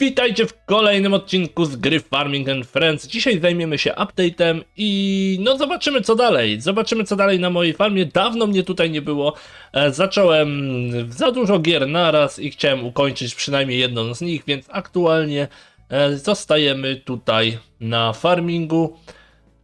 Witajcie w kolejnym odcinku z gry Farming and Friends. Dzisiaj zajmiemy się update'em i no zobaczymy co dalej. Zobaczymy co dalej na mojej farmie. Dawno mnie tutaj nie było. E, zacząłem za dużo gier naraz i chciałem ukończyć przynajmniej jedną z nich, więc aktualnie e, zostajemy tutaj na farmingu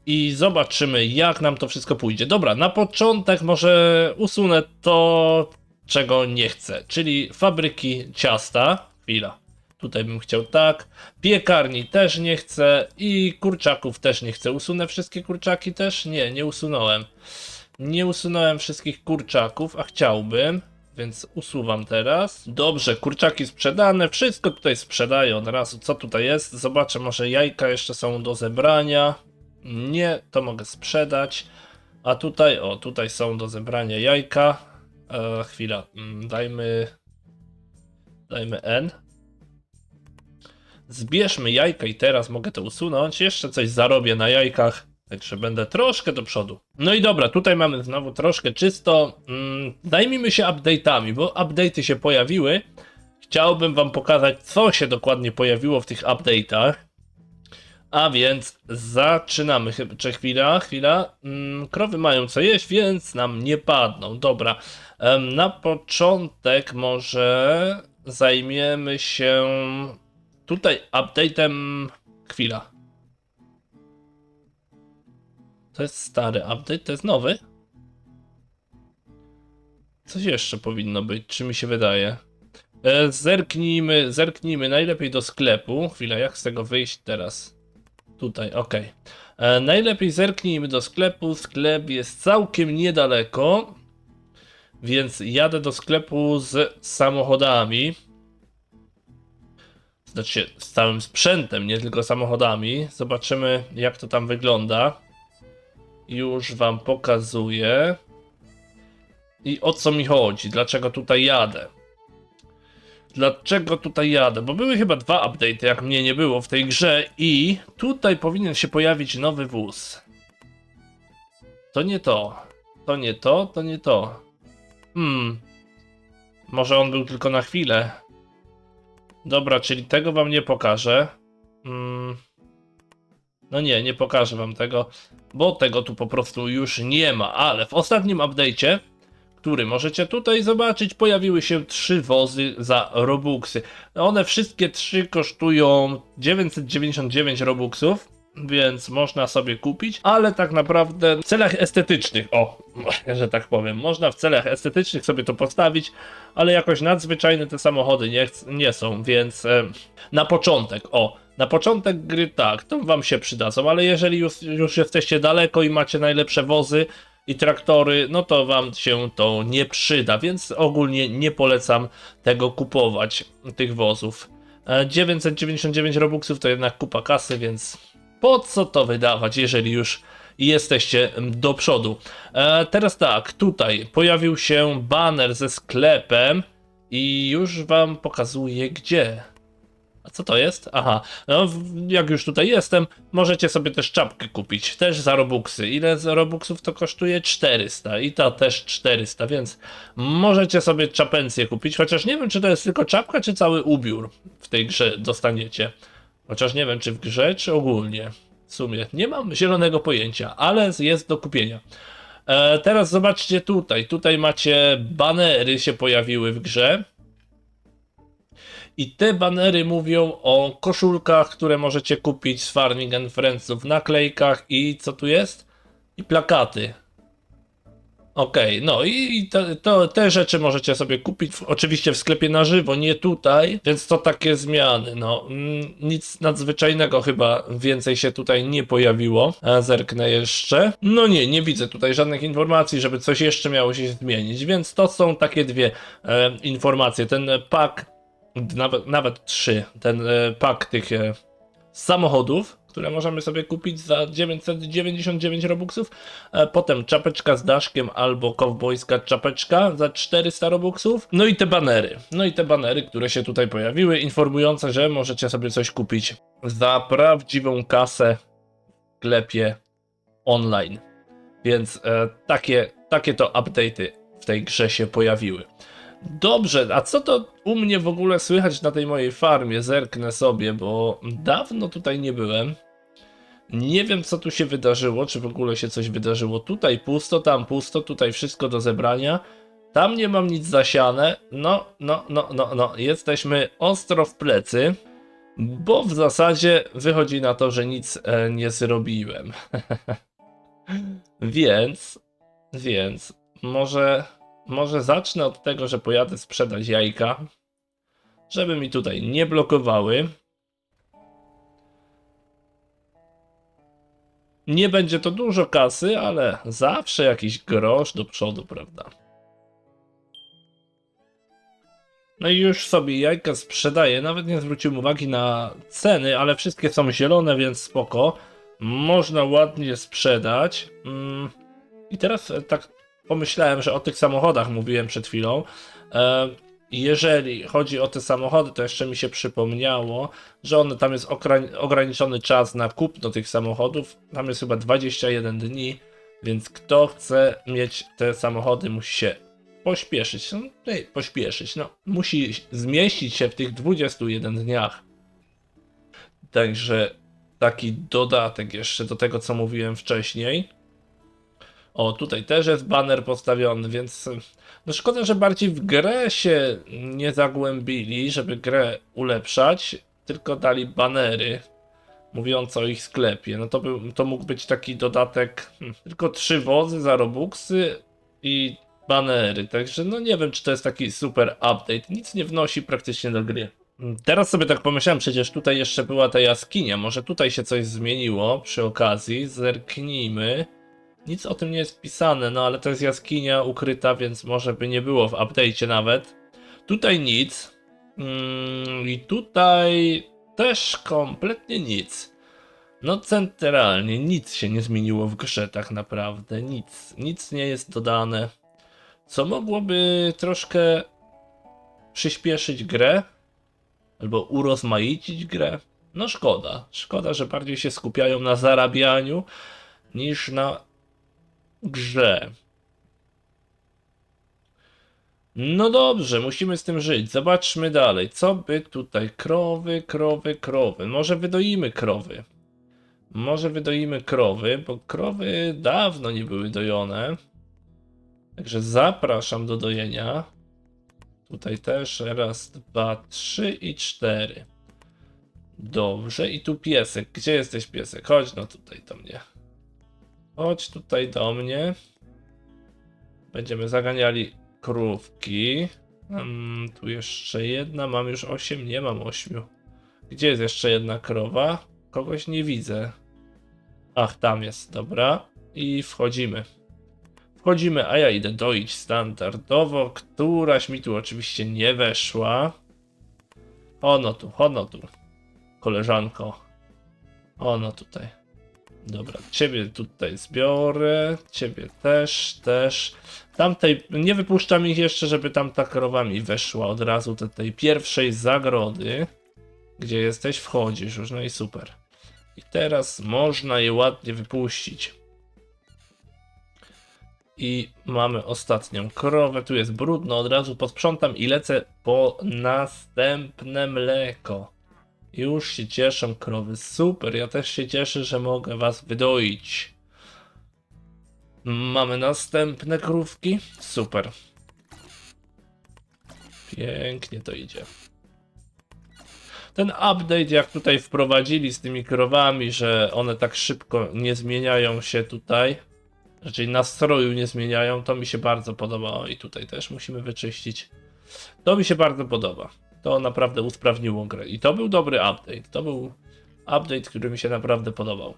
i zobaczymy jak nam to wszystko pójdzie. Dobra, na początek może usunę to, czego nie chcę, czyli fabryki ciasta. Chwila. Tutaj bym chciał tak. Piekarni też nie chcę i kurczaków też nie chcę. Usunę wszystkie kurczaki też? Nie, nie usunąłem. Nie usunąłem wszystkich kurczaków, a chciałbym, więc usuwam teraz. Dobrze, kurczaki sprzedane, wszystko tutaj sprzedaję od razu. Co tutaj jest? Zobaczę, może jajka jeszcze są do zebrania. Nie, to mogę sprzedać. A tutaj, o, tutaj są do zebrania jajka. E, chwila, mm, dajmy. Dajmy N. Zbierzmy jajka i teraz mogę to usunąć. Jeszcze coś zarobię na jajkach. Także będę troszkę do przodu. No i dobra, tutaj mamy znowu troszkę czysto. Mm, zajmijmy się update'ami, bo update'y się pojawiły. Chciałbym wam pokazać, co się dokładnie pojawiło w tych update'ach. A więc zaczynamy. Czy chwila, chwila. Mm, krowy mają co jeść, więc nam nie padną. Dobra. Na początek może zajmiemy się tutaj update'em. Chwila. To jest stary update, to jest nowy? Coś jeszcze powinno być, czy mi się wydaje? E, zerknijmy, zerknijmy najlepiej do sklepu. Chwila, jak z tego wyjść teraz? Tutaj, ok. E, najlepiej zerknijmy do sklepu. Sklep jest całkiem niedaleko. Więc jadę do sklepu z samochodami. Znaczy z całym sprzętem, nie tylko samochodami. Zobaczymy, jak to tam wygląda. Już wam pokazuję. I o co mi chodzi? Dlaczego tutaj jadę? Dlaczego tutaj jadę? Bo były chyba dwa update'y, jak mnie nie było w tej grze i tutaj powinien się pojawić nowy wóz. To nie to. To nie to, to nie to. Hmm. Może on był tylko na chwilę. Dobra, czyli tego wam nie pokażę. Hmm. No nie, nie pokażę wam tego, bo tego tu po prostu już nie ma, ale w ostatnim update'cie który możecie tutaj zobaczyć, pojawiły się trzy wozy za Robuxy. One wszystkie trzy kosztują 999 Robuxów. Więc można sobie kupić, ale tak naprawdę w celach estetycznych, o, że tak powiem, można w celach estetycznych sobie to postawić, ale jakoś nadzwyczajne te samochody nie, nie są, więc e, na początek, o, na początek gry tak, to wam się przydadzą, ale jeżeli już, już jesteście daleko i macie najlepsze wozy, i traktory, no to wam się to nie przyda, więc ogólnie nie polecam tego kupować, tych wozów. E, 999 robuxów to jednak kupa kasy, więc po co to wydawać, jeżeli już jesteście do przodu. E, teraz tak, tutaj pojawił się banner ze sklepem i już wam pokazuję gdzie. A co to jest? Aha, no jak już tutaj jestem, możecie sobie też czapkę kupić, też za robuxy. Ile z robuxów to kosztuje? 400 i ta też 400, więc możecie sobie czapencję kupić, chociaż nie wiem czy to jest tylko czapka, czy cały ubiór w tej grze dostaniecie. Chociaż nie wiem czy w grze, czy ogólnie. W sumie nie mam zielonego pojęcia, ale jest do kupienia. E, teraz zobaczcie tutaj, tutaj macie banery się pojawiły w grze. I te banery mówią o koszulkach, które możecie kupić z Farming and Friendsów, naklejkach i co tu jest? I plakaty. Okej, no i i to, to, te rzeczy możecie sobie kupić w, oczywiście w sklepie na żywo, nie tutaj, więc to takie zmiany, no. Mm, nic nadzwyczajnego chyba więcej się tutaj nie pojawiło, A zerknę jeszcze. No nie, nie widzę tutaj żadnych informacji, żeby coś jeszcze miało się zmienić, więc to są takie dwie e, informacje, ten pak nawet, nawet trzy, ten e, pak tych e, samochodów, które możemy sobie kupić za 999 robuxów, e, potem czapeczka z daszkiem albo kowbojska czapeczka za 400 robuxów, no i te banery, no i te banery, które się tutaj pojawiły, informujące, że możecie sobie coś kupić za prawdziwą kasę w sklepie online, więc e, takie, takie to update'y w tej grze się pojawiły. Dobrze, a co to u mnie w ogóle słychać na tej mojej farmie? Zerknę sobie, bo dawno tutaj nie byłem. Nie wiem, co tu się wydarzyło, czy w ogóle się coś wydarzyło. Tutaj pusto, tam pusto, tutaj wszystko do zebrania. Tam nie mam nic zasiane. No, no, no, no, no. Jesteśmy ostro w plecy, bo w zasadzie wychodzi na to, że nic e, nie zrobiłem. więc, więc, może, może zacznę od tego, że pojadę sprzedać jajka, żeby mi tutaj nie blokowały. Nie będzie to dużo kasy, ale zawsze jakiś grosz do przodu, prawda? No i już sobie jajka sprzedaję. Nawet nie zwróciłem uwagi na ceny, ale wszystkie są zielone, więc spoko. Można ładnie sprzedać. Mm. I teraz e, tak pomyślałem, że o tych samochodach mówiłem przed chwilą. Jeżeli chodzi o te samochody, to jeszcze mi się przypomniało, że one tam jest ograniczony czas na kupno tych samochodów. Tam jest chyba 21 dni, więc kto chce mieć te samochody, musi się pośpieszyć. No, ej, pośpieszyć, no, musi zmieścić się w tych 21 dniach. Także taki dodatek jeszcze do tego, co mówiłem wcześniej. O, tutaj też jest banner postawiony, więc no szkoda, że bardziej w grę się nie zagłębili, żeby grę ulepszać, tylko dali banery mówiące o ich sklepie. No to, był, to mógł być taki dodatek, hmm, tylko trzy wozy za robuxy i banery, także no nie wiem, czy to jest taki super update. Nic nie wnosi praktycznie do gry. Teraz sobie tak pomyślałem, przecież tutaj jeszcze była ta jaskinia, może tutaj się coś zmieniło przy okazji, zerknijmy. Nic o tym nie jest pisane, no ale to jest jaskinia ukryta, więc może by nie było w update'cie nawet. Tutaj nic. Mm, I tutaj też kompletnie nic. No centralnie nic się nie zmieniło w grze tak naprawdę. Nic. Nic nie jest dodane. Co mogłoby troszkę przyspieszyć grę? Albo urozmaicić grę? No szkoda. Szkoda, że bardziej się skupiają na zarabianiu niż na grze. No dobrze, musimy z tym żyć. Zobaczmy dalej. Co by tutaj? Krowy, krowy, krowy. Może wydoimy krowy. Może wydoimy krowy, bo krowy dawno nie były dojone. Także zapraszam do dojenia. Tutaj też raz, dwa, trzy i cztery. Dobrze, i tu piesek. Gdzie jesteś piesek? Chodź no tutaj do mnie. Chodź tutaj do mnie. Będziemy zaganiali krówki. Mm, tu jeszcze jedna, mam już 8, nie mam 8. Gdzie jest jeszcze jedna krowa? Kogoś nie widzę. Ach, tam jest, dobra. I wchodzimy. Wchodzimy, a ja idę doić standardowo. Któraś mi tu oczywiście nie weszła. Ono tu, ono tu. Koleżanko. Ono tutaj. Dobra, ciebie tutaj zbiorę, ciebie też, też. Tamtej, nie wypuszczam ich jeszcze, żeby tam ta krowa mi weszła od razu do tej pierwszej zagrody. Gdzie jesteś? Wchodzisz już, no i super. I teraz można je ładnie wypuścić. I mamy ostatnią krowę. Tu jest brudno, od razu posprzątam i lecę po następne mleko. Już się cieszą krowy. Super, ja też się cieszę, że mogę was wydoić. Mamy następne krówki. Super. Pięknie to idzie. Ten update, jak tutaj wprowadzili z tymi krowami, że one tak szybko nie zmieniają się tutaj, raczej nastroju nie zmieniają, to mi się bardzo podoba. O, i tutaj też musimy wyczyścić. To mi się bardzo podoba. To naprawdę usprawniło grę. I to był dobry update. To był update, który mi się naprawdę podobał.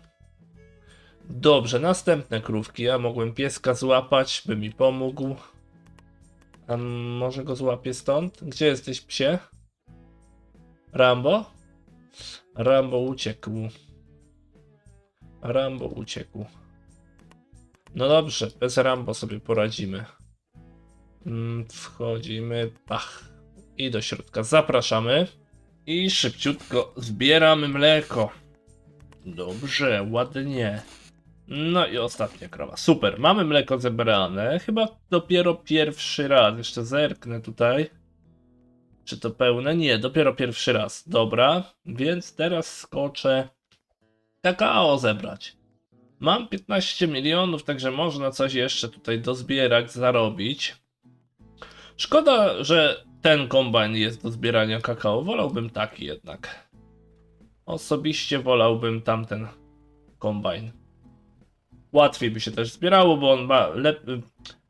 Dobrze, następne krówki. Ja mogłem pieska złapać, by mi pomógł. A może go złapię stąd? Gdzie jesteś, psie? Rambo? Rambo uciekł. Rambo uciekł. No dobrze, bez Rambo sobie poradzimy. Mm, Wchodzimy, pach. I do środka zapraszamy. I szybciutko zbieramy mleko. Dobrze, ładnie. No i ostatnia krowa. Super, mamy mleko zebrane. Chyba dopiero pierwszy raz. Jeszcze zerknę tutaj. Czy to pełne? Nie, dopiero pierwszy raz. Dobra, więc teraz skoczę kakao zebrać. Mam 15 milionów, także można coś jeszcze tutaj dozbierać, zarobić. Szkoda, że ten kombajn jest do zbierania kakao. Wolałbym taki jednak. Osobiście wolałbym tamten kombajn. Łatwiej by się też zbierało, bo on ma lep-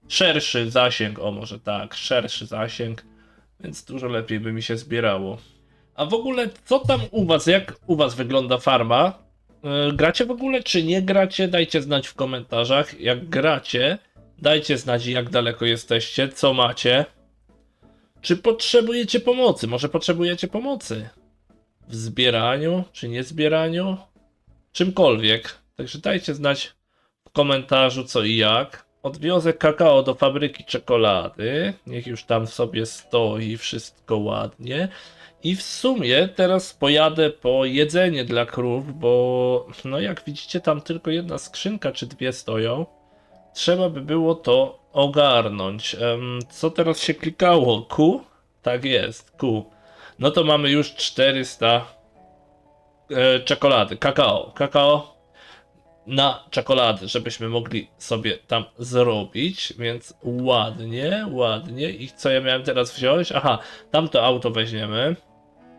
szerszy zasięg. O, może tak, szerszy zasięg, więc dużo lepiej by mi się zbierało. A w ogóle, co tam u Was? Jak u Was wygląda farma? Yy, Gracie w ogóle, czy nie gracie? Dajcie znać w komentarzach. Jak gracie, dajcie znać, jak daleko jesteście, co macie. Czy potrzebujecie pomocy? Może potrzebujecie pomocy w zbieraniu, czy nie zbieraniu? Czymkolwiek. Także dajcie znać w komentarzu co i jak. Odwiozę kakao do fabryki czekolady. Niech już tam sobie stoi, wszystko ładnie. I w sumie teraz pojadę po jedzenie dla krów, bo no jak widzicie tam tylko jedna skrzynka czy dwie stoją. Trzeba by było to ogarnąć. Co teraz się klikało? Q? Tak jest, Q. No to mamy już 400 e, czekolady, kakao, kakao na czekolady, żebyśmy mogli sobie tam zrobić, więc ładnie, ładnie. I co ja miałem teraz wziąć? Aha, tamto auto weźmiemy.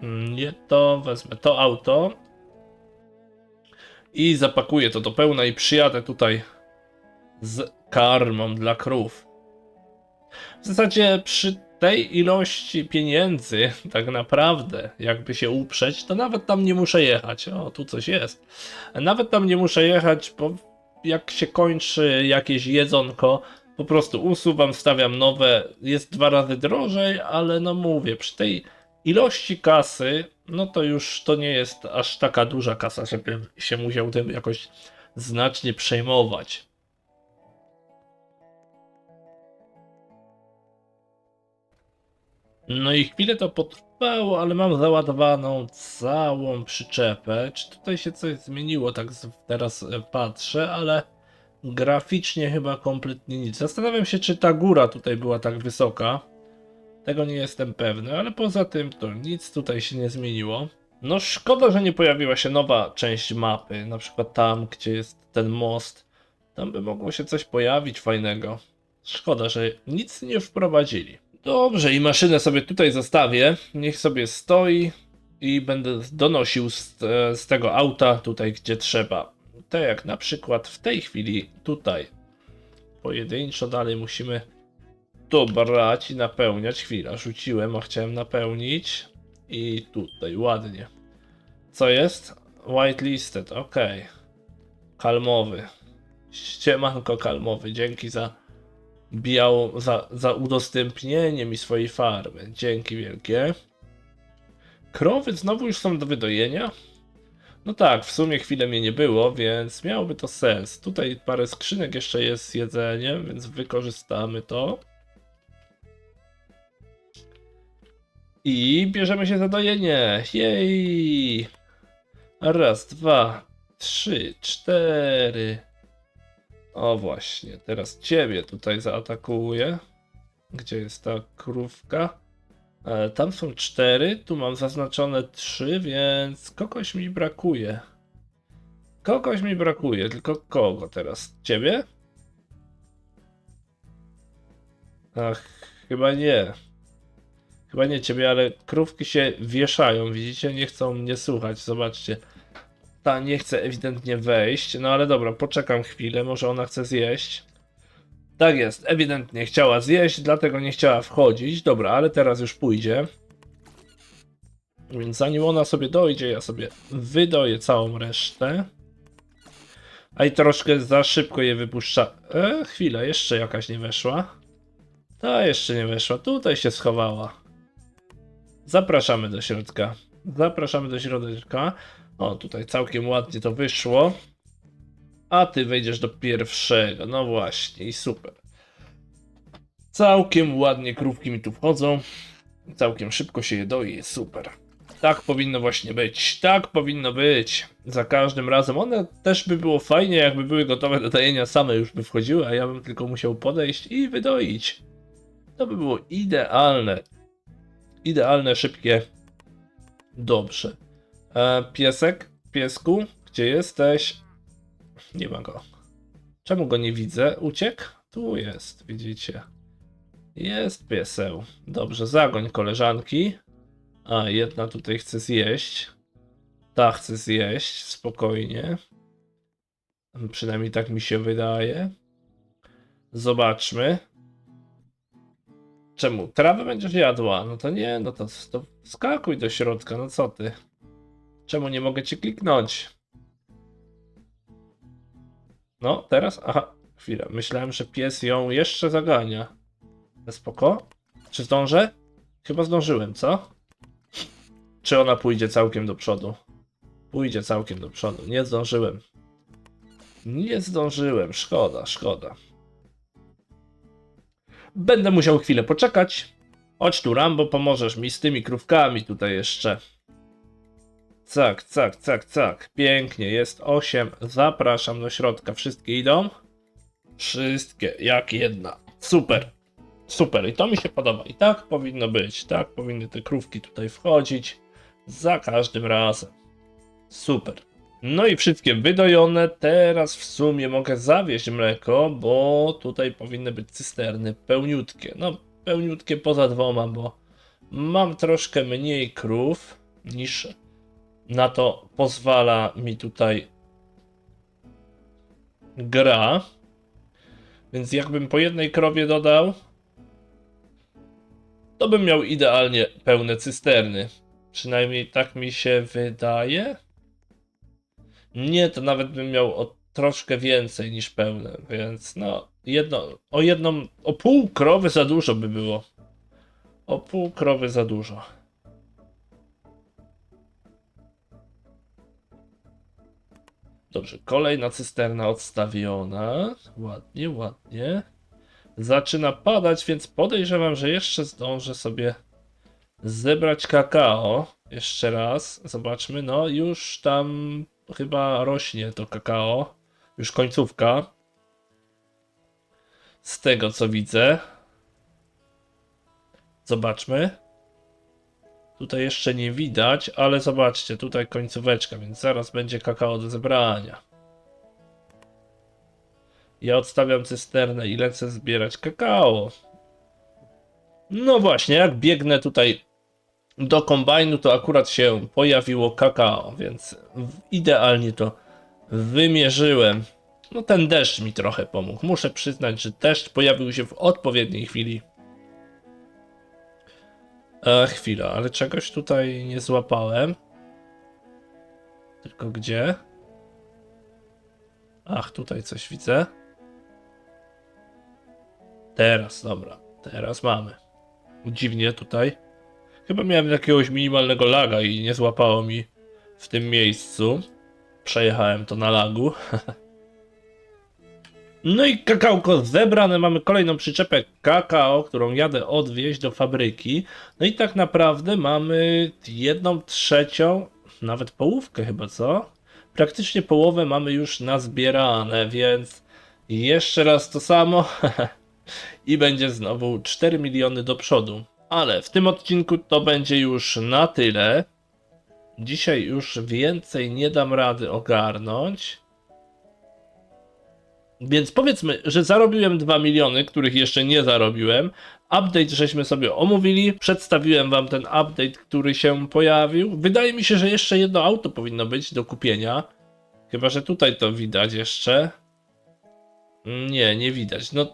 Mm, Nie to, wezmę to auto. I zapakuję to do pełna i przyjadę tutaj z karmą dla krów. W zasadzie przy tej ilości pieniędzy, tak naprawdę, jakby się uprzeć, to nawet tam nie muszę jechać. O, tu coś jest. Nawet tam nie muszę jechać, bo jak się kończy jakieś jedzonko, po prostu usuwam, stawiam nowe. Jest dwa razy drożej, ale no mówię, przy tej ilości kasy, no to już to nie jest aż taka duża kasa, żebym się musiał tym jakoś znacznie przejmować. No i chwilę to potrwało, ale mam załadowaną całą przyczepę. Czy tutaj się coś zmieniło? Tak teraz e, patrzę, ale graficznie chyba kompletnie nic. Zastanawiam się, czy ta góra tutaj była tak wysoka. Tego nie jestem pewny, ale poza tym to nic tutaj się nie zmieniło. No szkoda, że nie pojawiła się nowa część mapy, na przykład tam, gdzie jest ten most. Tam by mogło się coś pojawić fajnego. Szkoda, że nic nie wprowadzili. Dobrze, i maszynę sobie tutaj zostawię. Niech sobie stoi i będę donosił z, e, z tego auta tutaj, gdzie trzeba. Tak jak na przykład w tej chwili tutaj. Pojedynczo dalej musimy to brać i napełniać. Chwila, rzuciłem, a chciałem napełnić. I tutaj, ładnie. Co jest? Whitelisted, ok. Kalmowy. Ściemanko kalmowy, dzięki za białą, za, za udostępnienie mi swojej farmy. Dzięki wielkie. Krowy znowu już są do wydojenia? No tak, w sumie chwilę mnie nie było, więc miałoby to sens. Tutaj parę skrzynek jeszcze jest z jedzeniem, więc wykorzystamy to. I bierzemy się za dojenie. Jej! Raz, dwa, trzy, cztery. O właśnie, teraz ciebie tutaj zaatakuję. Gdzie jest ta krówka? E, tam są cztery, tu mam zaznaczone trzy, więc kogoś mi brakuje. Kogoś mi brakuje, tylko kogo teraz? Ciebie? Ach, chyba nie. Chyba nie ciebie, ale krówki się wieszają, widzicie? Nie chcą mnie słuchać, zobaczcie. Ta nie chce ewidentnie wejść, no ale dobra, poczekam chwilę, może ona chce zjeść. Tak jest, ewidentnie chciała zjeść, dlatego nie chciała wchodzić. Dobra, ale teraz już pójdzie. Więc zanim ona sobie dojdzie, ja sobie wydoję całą resztę. A i troszkę za szybko je wypuszcza. E, chwila, jeszcze jakaś nie weszła. Ta jeszcze nie weszła, tutaj się schowała. Zapraszamy do środka. Zapraszamy do środka. O, tutaj całkiem ładnie to wyszło. A ty wejdziesz do pierwszego. No właśnie, i super. Całkiem ładnie krówki mi tu wchodzą. Całkiem szybko się je doi, jest super. Tak powinno właśnie być. Tak powinno być. Za każdym razem. One też by było fajnie, jakby były gotowe do dojenia, same już by wchodziły, a ja bym tylko musiał podejść i wydoić. To by było idealne. Idealne, szybkie. Dobrze. E, piesek? Piesku? Gdzie jesteś? Nie ma go. Czemu go nie widzę? Uciekł? Tu jest, widzicie. Jest pieseł. Dobrze, zagoń koleżanki. A, jedna tutaj chce zjeść. Ta chce zjeść, spokojnie. Przynajmniej tak mi się wydaje. Zobaczmy. Czemu? Trawę będziesz jadła? No to nie, no to, to skakuj do środka, no co ty? Czemu nie mogę cię kliknąć? No, teraz? Aha, chwila. Myślałem, że pies ją jeszcze zagania. Spoko? Czy zdążę? Chyba zdążyłem, co? Czy ona pójdzie całkiem do przodu? Pójdzie całkiem do przodu. Nie zdążyłem. Nie zdążyłem. Szkoda, szkoda. Będę musiał chwilę poczekać. Chodź tu, Rambo, pomożesz mi z tymi krówkami tutaj jeszcze. Cak, cak, cak, cak. Pięknie, jest 8. Zapraszam do środka. Wszystkie idą? Wszystkie, jak jedna. Super. Super, i to mi się podoba. I tak powinno być. Tak powinny te krówki tutaj wchodzić. Za każdym razem. Super. No i wszystkie wydojone. Teraz w sumie mogę zawieźć mleko, bo tutaj powinny być cysterny pełniutkie. No, pełniutkie poza dwoma, bo mam troszkę mniej krów niż na to pozwala mi tutaj gra. Więc jakbym po jednej krowie dodał, to bym miał idealnie pełne cysterny. Przynajmniej tak mi się wydaje. Nie, to nawet bym miał o troszkę więcej niż pełne, więc no, jedno, o jedną, o pół krowy za dużo by było. O pół krowy za dużo. Dobrze, kolejna cysterna odstawiona. Ładnie, ładnie. Zaczyna padać, więc podejrzewam, że jeszcze zdążę sobie zebrać kakao. Jeszcze raz, zobaczmy. No, już tam chyba rośnie to kakao. Już końcówka. Z tego co widzę. Zobaczmy. Tutaj jeszcze nie widać, ale zobaczcie, tutaj końcóweczka, więc zaraz będzie kakao do zebrania. Ja odstawiam cysternę i lecę zbierać kakao. No właśnie, jak biegnę tutaj do kombajnu, to akurat się pojawiło kakao, więc idealnie to wymierzyłem. No ten deszcz mi trochę pomógł. Muszę przyznać, że deszcz pojawił się w odpowiedniej chwili. E, chwila, ale czegoś tutaj nie złapałem. Tylko gdzie? Ach, tutaj coś widzę. Teraz, dobra. Teraz mamy. Dziwnie tutaj. Chyba miałem jakiegoś minimalnego laga i nie złapało mi w tym miejscu. Przejechałem to na lagu. No i kakałko zebrane, mamy kolejną przyczepę kakao, którą jadę odwieźć do fabryki. No i tak naprawdę mamy jedną trzecią, nawet połówkę chyba, co? Praktycznie połowę mamy już nazbierane, więc jeszcze raz to samo i będzie znowu 4 miliony do przodu. Ale w tym odcinku to będzie już na tyle. Dzisiaj już więcej nie dam rady ogarnąć. Więc powiedzmy, że zarobiłem 2 miliony, których jeszcze nie zarobiłem. Update żeśmy sobie omówili, przedstawiłem wam ten update, który się pojawił. Wydaje mi się, że jeszcze jedno auto powinno być do kupienia. Chyba, że tutaj to widać jeszcze. Nie, nie widać. No,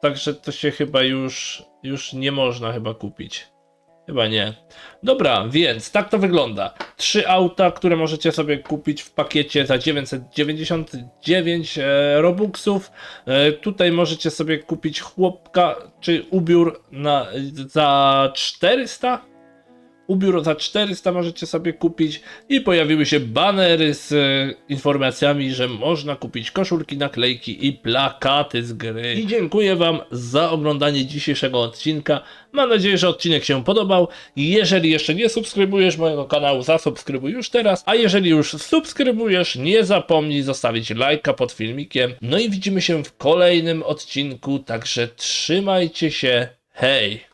także to się chyba już, już nie można chyba kupić. Chyba nie. Dobra, więc tak to wygląda. Trzy auta, które możecie sobie kupić w pakiecie za 999 e, robuxów. E, tutaj możecie sobie kupić chłopka czy ubiór na, za 400. Ubiór za 400 możecie sobie kupić i pojawiły się banery z e, informacjami, że można kupić koszulki, naklejki i plakaty z gry. I dziękuję wam za oglądanie dzisiejszego odcinka. Mam nadzieję, że odcinek się podobał. Jeżeli jeszcze nie subskrybujesz mojego kanału, zasubskrybuj już teraz. A jeżeli już subskrybujesz, nie zapomnij zostawić lajka pod filmikiem. No i widzimy się w kolejnym odcinku, także trzymajcie się. Hej!